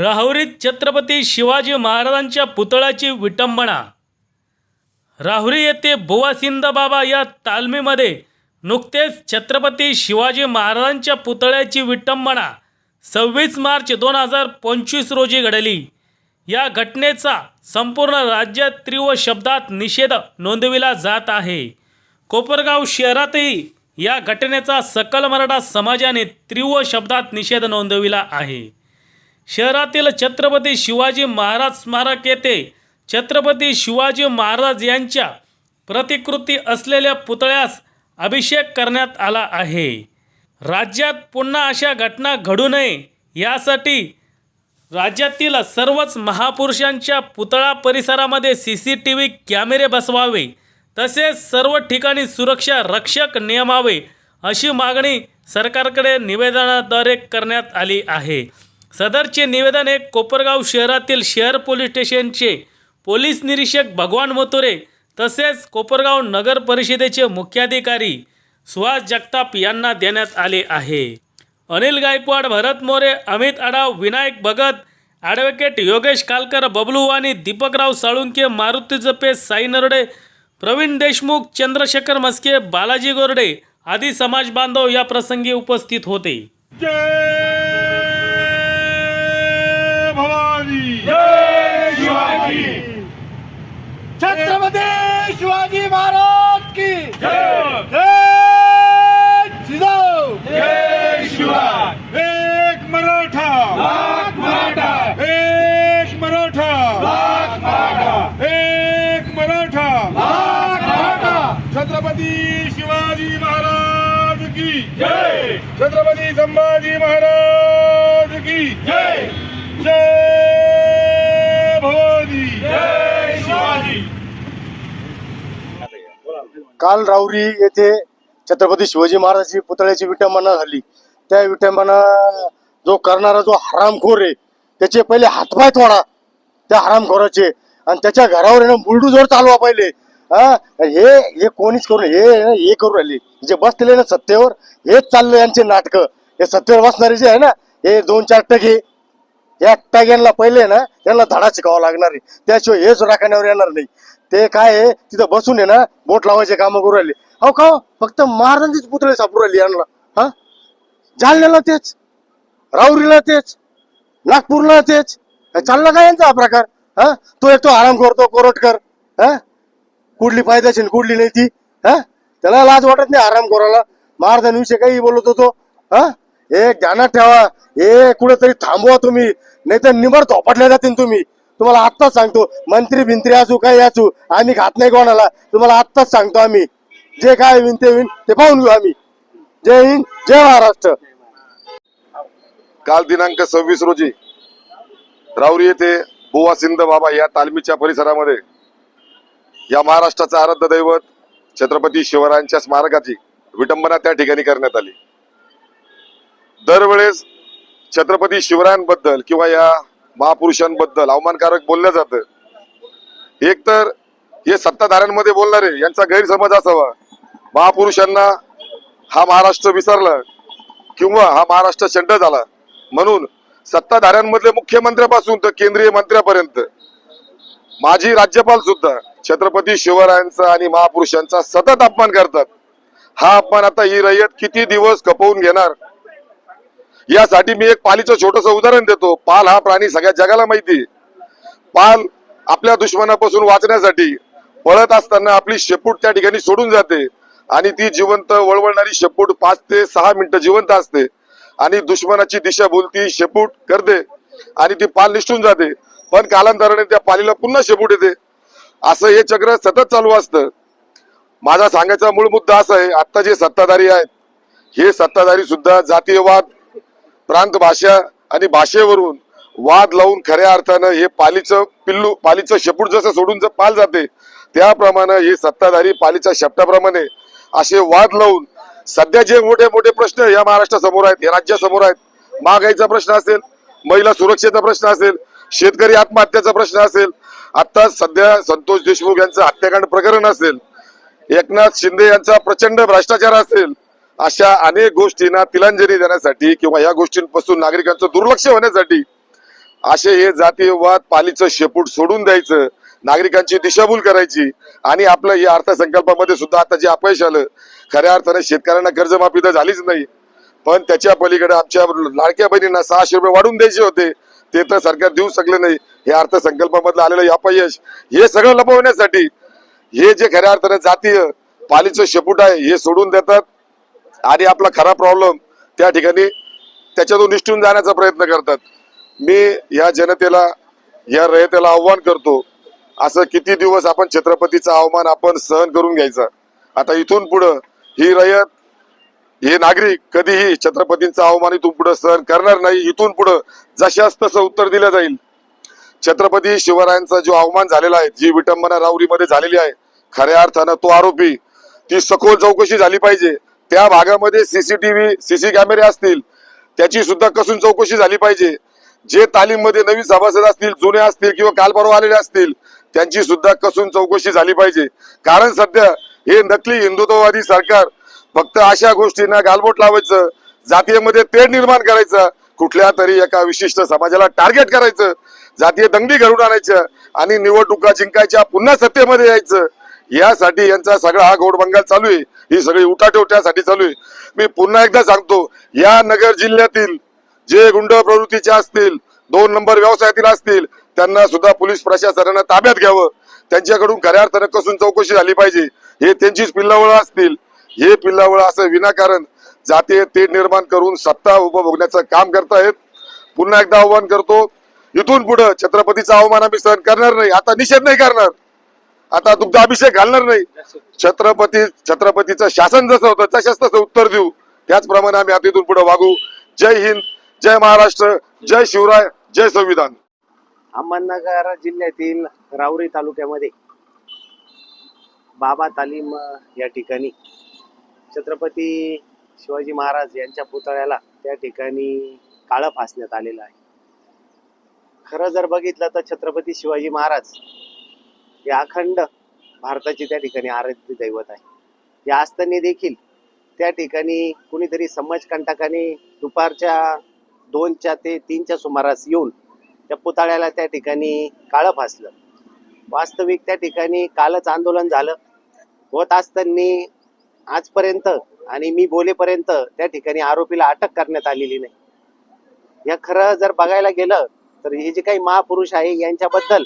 राहुरीत छत्रपती शिवाजी महाराजांच्या पुतळ्याची विटंबना. राहुरी येथे बुवासिंद बाबा या तालमीमध्ये नुकतेच छत्रपती शिवाजी महाराजांच्या पुतळ्याची विटंबना सव्वीस मार्च दोन हजार पंचवीस रोजी घडली. या घटनेचा संपूर्ण राज्यात तीव्र शब्दात निषेध नोंदविला जात आहे. कोपरगाव शहरातही या घटनेचा सकल मराठा समाजाने तीव्र शब्दात निषेध नोंदविला आहे. शहरातील छत्रपती शिवाजी महाराज स्मारक येथे छत्रपती शिवाजी महाराज यांच्या प्रतिकृती असलेल्या पुतळ्यास अभिषेक करण्यात आला आहे. राज्यात पुन्हा अशा घटना घडू नये यासाठी राज्यातील सर्वच महापुरुषांच्या पुतळा परिसरामध्ये सी सी टी व्ही कॅमेरे बसवावे तसेच सर्व ठिकाणी सुरक्षा रक्षक नेमावे अशी मागणी सरकारकडे निवेदनाद्वारे करण्यात आली आहे. सदरचे निवेदन हे कोपरगाव शहरातील शहर पोलीस स्टेशनचे पोलीस निरीक्षक भगवान मोतुरे तसेच कोपरगाव नगर परिषदेचे मुख्याधिकारी सुहास जगताप यांना देण्यात आले आहे. अनिल गायकवाड भरत मोरे अमित आडाव विनायक भगत ॲडव्होकेट योगेश कालकर बबलू वाणी दीपकराव साळुंके मारुती जपे साई नरडे प्रवीण देशमुख चंद्रशेखर मस्के बालाजी गोरडे आदी समाज बांधव या प्रसंगी उपस्थित होते. जय शिवाजी छत्रपती शिवाजी महाराज की जय जिजाऊ। जय शिवाय। एक मराठा। लाख मराठा। एक मराठा। लाख मराठा। एक मराठा। लाख मराठा। छत्रपती शिवाजी महाराज की जय। छत्रपती संभाजी महाराज की जय। काल राऊरी येथे छत्रपती शिवाजी महाराजांची पुतळ्याची विटंबना झाली. त्या विटंबना जो करणारा जो हरामखोर आहे त्याचे पहिले हातपाय तोडा त्या हरामखोराचे. आणि त्याच्या घरावर येणं बुलडूजोर चालवा पहिले. हा? हे हे कोणीच करून हे ना हे करू राहिले. जे बसलेले ना सत्तेवर हेच चाललं यांचे नाटक. हे सत्तेवर बसणारे जे आहे ना हे दोन चार टके या टग्यांना पहिले ना त्यांना धडा शिकावा लागणार आहे. त्याशिवाय हेच राखण्यावर येणार नाही. ते काय आहे तिथं बसून आहे ना बोट लावायचे कामं करू राहिले. अहो का हो? फक्त महाराजांचीच पुतळे सापडू राहिली यांना. हा? जालन्याला तेच राहुरीला तेच नागपूरला तेच. चालला काय यांचा हा प्रकार? हा? तो एक तो आराम करतो कोरटकर हा? कुठली फायद्याची कुठली नाही ती? हा? त्याला लाज वाटत नाही आराम कोराला महाराजांविषयी काही बोलत होतो. हा? हे ध्यानात ठेवा. हे कुठेतरी थांबवा तुम्ही. नाही तर निबर धोपटल्या जातील तुम्ही. तुम्हाला आत्ताच सांगतो मंत्री भिंत्री असू काही असू आम्ही खात नाही कोणाला. तुम्हाला आत्ताच सांगतो आम्ही. जे काय होईन ते होईन ते पाहून घेऊ आम्ही. जय हिंद जय महाराष्ट्र. काल दिनांक सव्वीस रोजी राऊरी येथे बुवा सिंध बाबा या तालमीच्या परिसरामध्ये या महाराष्ट्राचं आराध्य दैवत छत्रपती शिवरायांच्या स्मारकाची विटंबना त्या ठिकाणी करण्यात आली. दरवेळेस छत्रपती शिवरायांबद्दल किंवा या महापुरुषांबद्दल अवमानकारक बोललं जातं. एक तर हे सत्ताधाऱ्यांमध्ये बोलणारे यांचा गैरसमज असावा. महापुरुषांना हा महाराष्ट्र विसरला किंवा हा महाराष्ट्र शंड झाला. म्हणून सत्ताधाऱ्यांमधले मुख्यमंत्र्यापासून तर केंद्रीय मंत्र्यापर्यंत माजी राज्यपाल सुद्धा छत्रपती शिवरायांचा आणि महापुरुषांचा सतत अपमान करतात. हा अपमान आता ही रयत किती दिवस खपवून घेणार? यासाठी मी एक पालीचं छोटस उदाहरण देतो. पाल हा प्राणी सगळ्या जगाला माहिती आहे. पाल आपल्या दुश्मनापासून वाचण्यासाठी पळत असताना आपली शेपूट त्या ठिकाणी सोडून जाते आणि ती जिवंत वळवळणारी शेपूट पाच ते सहा मिनिटं जिवंत असते. आणि दुश्मनाची दिशा बोलती शेपूट करते आणि ती पाल निष्ठून जाते. पण कालांतराने त्या पालीला पुन्हा शेपूट येते. असं हे चक्र सतत चालू असतं. माझा सांगायचा मूळ मुद्दा असा आहे आता जे सत्ताधारी आहेत हे सत्ताधारी सुद्धा जातीयवाद प्रांत भाषा आणि भाषेवरून वाद लावून खऱ्या अर्थानं हे पालीचं पिल्लू पालीचं शेपूट जसं सोडून जर पाल जाते त्याप्रमाणे हे सत्ताधारी पालीच्या शेपटाप्रमाणे असे वाद लावून सध्या जे मोठे मोठे प्रश्न या महाराष्ट्रासमोर आहेत या राज्यासमोर आहेत महागाईचा प्रश्न असेल महिला सुरक्षेचा प्रश्न असेल शेतकरी आत्महत्याचा प्रश्न असेल आता सध्या संतोष देशमुख यांचं हत्याकांड प्रकरण असेल एकनाथ शिंदे यांचा प्रचंड भ्रष्टाचार असेल अशा अनेक गोष्टींना तिलांजली देण्यासाठी किंवा या गोष्टींपासून नागरिकांचं दुर्लक्ष होण्यासाठी असे हे जातीयवाद पालीचं शेपूट सोडून द्यायचं नागरिकांची दिशाभूल करायची आणि आपलं या अर्थसंकल्पामध्ये सुद्धा आता जे अपयश आलं खऱ्या अर्थाने शेतकऱ्यांना कर्जमाफी तर झालीच नाही. पण त्याच्या पलीकडे आमच्या लाडक्या बहिणींना सहाशे रुपये वाढून द्यायचे होते ते तर सरकार देऊ शकले नाही. हे अर्थसंकल्पामधलं आलेलं हे अपयश हे सगळं लपवण्यासाठी हे जे खऱ्या अर्थाने जातीय पालीचं शेपूट आहे हे सोडून देतात. आणि आपला खरा प्रॉब्लेम त्या ठिकाणी त्याच्यातून निष्ठून जाण्याचा प्रयत्न करतात. मी या जनतेला या रयतेला आव्हान करतो असं किती दिवस आपण छत्रपतीचा अवमान आपण सहन करून घ्यायचा. आता इथून पुढं ही रयत हे नागरिक कधीही छत्रपतींचा अवमान इथून पुढे सहन करणार नाही. इथून पुढं जशाच तसं उत्तर दिलं जाईल. छत्रपती शिवरायांचा जो अवमान झालेला आहे जी विटंबना रावरीमध्ये झालेली आहे खऱ्या अर्थानं तो आरोपी ती सखोल चौकशी झाली पाहिजे. त्या भागामध्ये सीसीटीव्ही सीसी कॅमेरे असतील त्याची सुद्धा कसून चौकशी झाली पाहिजे. जे तालीममध्ये नवीन सभासद असतील जुने असतील किंवा काल परवा आलेले असतील त्यांची सुद्धा कसून चौकशी झाली पाहिजे. कारण सध्या हे नकली हिंदुत्ववादी सरकार फक्त अशा गोष्टींना गालबोट लावायचं जातीयमध्ये तेढ निर्माण करायचं कुठल्या तरी एका विशिष्ट समाजाला टार्गेट करायचं जातीय दंगली घडून आणायचं आणि निवडणुका जिंकायच्या पुन्हा सत्तेमध्ये यायचं यासाठी यांचा सगळा हा घोडबंगाल चालू आहे. ही सगळी उठाठेव त्यासाठी चालू आहे. मी पुन्हा एकदा सांगतो या नगर जिल्ह्यातील जे गुंड प्रवृत्तीचे असतील दोन नंबर व्यवसायातील असतील त्यांना सुद्धा पोलीस प्रशासनानं ताब्यात घ्यावं. त्यांच्याकडून खऱ्या अर्थानं कसून चौकशी झाली पाहिजे. हे त्यांचीच पिल्लावळ असतील. हे पिल्लावळ असं विनाकारण जातीय तेढ निर्माण करून सत्ता उपभोगण्याचं काम करतायत. पुन्हा एकदा आव्हान करतो इथून पुढे छत्रपतीचा अवमान आम्ही सहन करणार नाही. आता निषेध नाही करणार. आता दुग्ध अभिषेक घालणार नाही. छत्रपती छत्रपतीचं शासन जसं होतं तशाच तसं उत्तर देऊ. त्याचप्रमाणे आम्ही आता इथून पुढे वागू. जय हिंद जय महाराष्ट्र जय शिवराय जय संविधान. अहमदनगर जिल्ह्यातील राऊरी तालुक्यामध्ये बाबा तालीम या ठिकाणी छत्रपती शिवाजी महाराज यांच्या पुतळ्याला त्या ठिकाणी काळं फासण्यात आलेलं आहे. खरं जर बघितलं तर छत्रपती शिवाजी महाराज हे अखंड भारताचे त्या ठिकाणी आराध्य दैवत आहे. हे असताना देखील त्या ठिकाणी कुणीतरी समाजकंटकाने दुपारच्या दोनच्या ते तीनच्या सुमारास येऊन त्या पुतळ्याला त्या ठिकाणी काळं फासलं. वास्तविक त्या ठिकाणी कालच आंदोलन झालं. होत असताना आजपर्यंत आणि मी बोलेपर्यंत त्या ठिकाणी आरोपीला अटक करण्यात आलेली नाही. या खरं जर बघायला गेलं तर हे जे काही महापुरुष आहे यांच्याबद्दल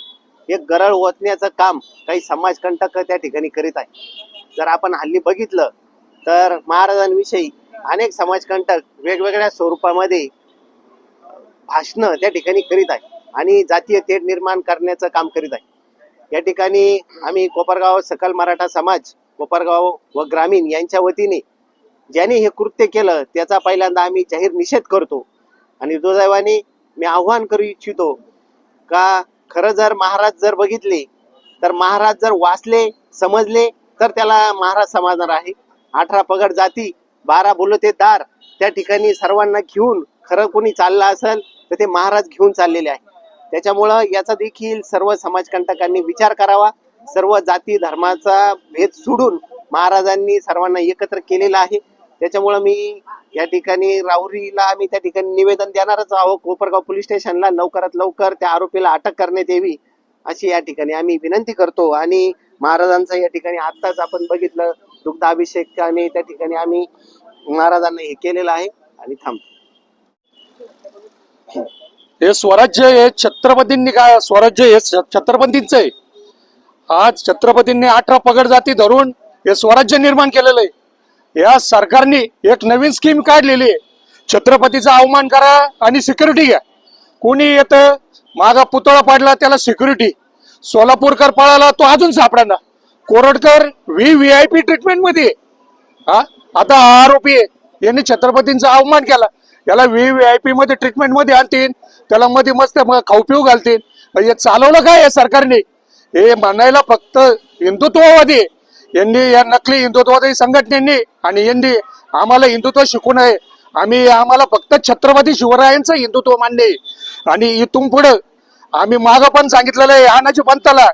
एक गरळ ओतण्याचं काम काही समाजकंटक त्या ठिकाणी करीत आहे. जर आपण हल्ली बघितलं तर महाराजांविषयी अनेक समाजकंटक वेगवेगळ्या स्वरूपामध्ये भाषणं त्या ठिकाणी करीत आहे आणि जातीय तेढ निर्माण करण्याचं काम करीत आहे. या ठिकाणी आम्ही कोपरगाव सकल मराठा समाज कोपरगाव व ग्रामीण यांच्या वतीने ज्यांनी हे कृत्य केलं त्याचा पहिल्यांदा आम्ही जाहीर निषेध करतो. आणि दुर्दैवाने मी आव्हान करू इच्छितो का खरं जर महाराज जर बघितले तर महाराज जर वाचले समजले तर त्याला महाराज समाजणार आहे. अठरा पगड जाती बारा बोलतेदार त्या ठिकाणी सर्वांना घेऊन खरं कोणी चाललं असेल तर ते महाराज घेऊन चाललेले आहे. त्याच्यामुळं याचा देखील सर्व समाजकंटकांनी विचार करावा. सर्व जाती धर्माचा भेद सोडून महाराजांनी सर्वांना एकत्र केलेला आहे. त्याच्यामुळे मी या ठिकाणी राहुरीला आम्ही त्या ठिकाणी निवेदन देणारच आहोत. कोपरगाव पोलीस स्टेशनला लवकरात लवकर त्या आरोपीला अटक करण्यात यावी अशी या ठिकाणी आम्ही विनंती करतो. आणि महाराजांचं या ठिकाणी आत्ताच आपण बघितलं दुग्ध अभिषेक आणि त्या ठिकाणी आम्ही महाराजांना हे केलेलं आहे आणि थांबतो. हे स्वराज्य हे छत्रपतींनी काय स्वराज्य हे छ- छत्रपतींचं आहे. आज छत्रपतींनी अठरा पगड जाती धरून हे स्वराज्य निर्माण केलेलं आहे. या सरकारने एक नवीन स्कीम काढलेली आहे. छत्रपतीचा अवमान करा आणि सिक्युरिटी घ्या. कोणी येतं मागा पुतळा पाडला त्याला सिक्युरिटी सोलापूरकर पळाला तो अजून सापडाना Koradkar V V I P ट्रीटमेंटमध्ये हा? आता हा आरोपी आहे. यांनी छत्रपतींचा अवमान केला. याला व्ही व्ही आय पी मध्ये ट्रीटमेंटमध्ये आणतील. त्याला मध्ये मस्त खाऊपिऊ खाऊ पिऊ घालतील. हे चालवलं काय या सरकारने? हे म्हणायला फक्त हिंदुत्ववादी आहे. यांनी या नकली हिंदुत्ववादी संघटनेनी आणि यांनी आम्हाला हिंदुत्व शिकू नये आम्ही आम्हाला फक्त छत्रपती शिवरायांचं हिंदुत्व मान्य आहे आणि इथून पुढं आम्ही मागं पण सांगितलेलं आहे आणाची पंताला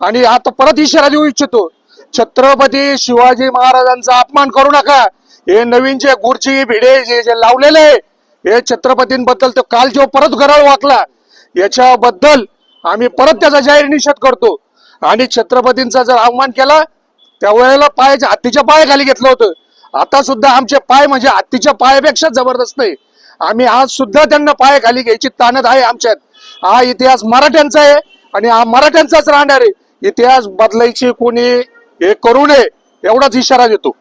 आणि आता परत इशारा देऊ इच्छितो. छत्रपती शिवाजी महाराजांचा अपमान करू नका. हे नवीन जे गुरुजी भिडे जे जे लावलेले आहे हे छत्रपतींबद्दल तो काल जो परत गरळ वाकला याच्याबद्दल आम्ही परत त्याचा जाहीर निषेध करतो. आणि छत्रपतींचा जर अवमान केला त्यावेळेला पायाच्या हत्तीच्या पायाखाली घेतलं होतं. आता सुद्धा आमचे पाय म्हणजे हत्तीच्या पायापेक्षा जबरदस्त आहे. आम्ही आज सुद्धा त्यांना पाय खाली घ्यायची ताणत आहे आमच्यात. हा इतिहास मराठ्यांचा आहे आणि हा मराठ्यांचाच राहणार आहे. इतिहास बदलायची कोणी हे करू नये एवढाच इशारा देतो.